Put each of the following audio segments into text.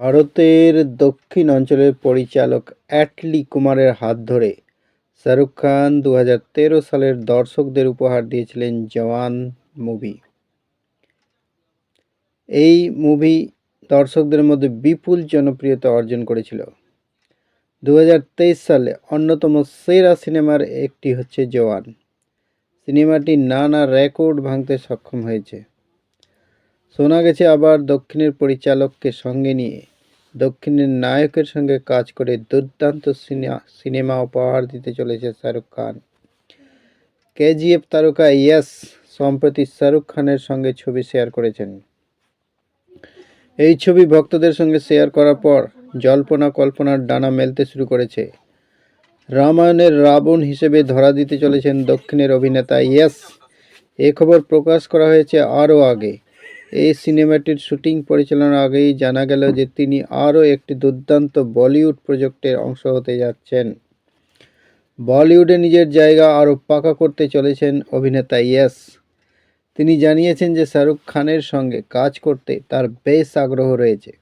ভারতের দক্ষিণ অঞ্চলের পরিচালক অ্যাটলি কুমারের হাত ধরে শাহরুখ খান দু হাজার তেরো সালের দর্শকদের উপহার দিয়েছিলেন জওয়ান মুভি। এই মুভি দর্শকদের মধ্যে বিপুল জনপ্রিয়তা অর্জন করেছিল। দু হাজার তেইশ সালে অন্যতম সেরা সিনেমার একটি হচ্ছে জওয়ান। সিনেমাটি নানা রেকর্ড ভাঙতে সক্ষম হয়েছে। শোনা গেছে আবার দক্ষিণের পরিচালককে সঙ্গে নিয়ে। দক্ষিণের নায়কের সঙ্গে কাজ করে দুর্দান্ত সিনে- সিনেমা উপহার দিতে চলেছে শাহরুখ খান। কেজিএফ তারকা ইয়াস সম্প্রতি শাহরুখ খানের সঙ্গে ছবি শেয়ার করেছেন। এই ছবি ভক্তদের সঙ্গে শেয়ার করার পর জল্পনা কল্পনার ডানা মেলতে শুরু করেছে। রামায়ণের রাবণ হিসেবে ধরা দিতে চলেছেন দক্ষিণের অভিনেতা ইয়াস। এ খবর প্রকাশ করা হয়েছে আরও আগে। এই সিনেমাটির শুটিং পরিচালনার আগেই জানা গেল যে তিনি আরও একটি দুর্দান্ত বলিউড প্রজেক্টের অংশ হতে যাচ্ছেন। বলিউডে নিজের জায়গা আরও পাকা করতে চলেছেন অভিনেতা ইয়াস। তিনি জানিয়েছেন যে শাহরুখ খানের সঙ্গে কাজ করতে তার বেশ আগ্রহ রয়েছে।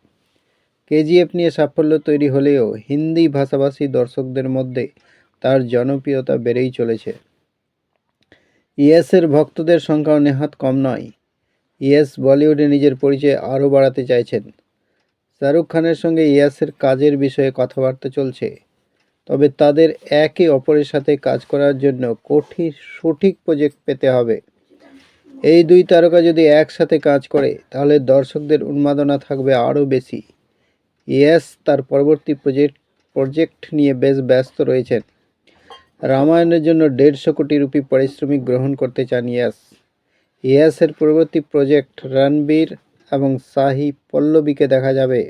কেজিএফ নিয়ে সাফল্য তৈরি হলেও হিন্দি ভাষাভাষী দর্শকদের মধ্যে তার জনপ্রিয়তা বেড়েই চলেছে। ইয়েসের ভক্তদের সংখ্যাও নেহাত কম নয়। ইয়েস বলিউডে নিজের পরিচয় আরও বাড়াতে চাইছেন। শাহরুখ খানের সঙ্গে ইয়াসের কাজের বিষয়ে কথাবার্তা চলছে, তবে তাদের একে অপরের সাথে কাজ করার জন্য কঠিন সঠিক প্রজেক্ট পেতে হবে। এই দুই তারকা যদি একসাথে কাজ করে, তাহলে দর্শকদের উন্মাদনা থাকবে আরও বেশি। ইয়াস তার পরবর্তী প্রজেক্ট প্রজেক্ট নিয়ে বেশ ব্যস্ত রয়েছেন। রামায়ণের জন্য দেড়শো কোটি রুপি পারিশ্রমিক গ্রহণ করতে চান ইয়াস। ইয়াসের পরবর্তী প্রজেক্ট রণবীর এবং শাহি পল্লবীকে দেখা যাবে।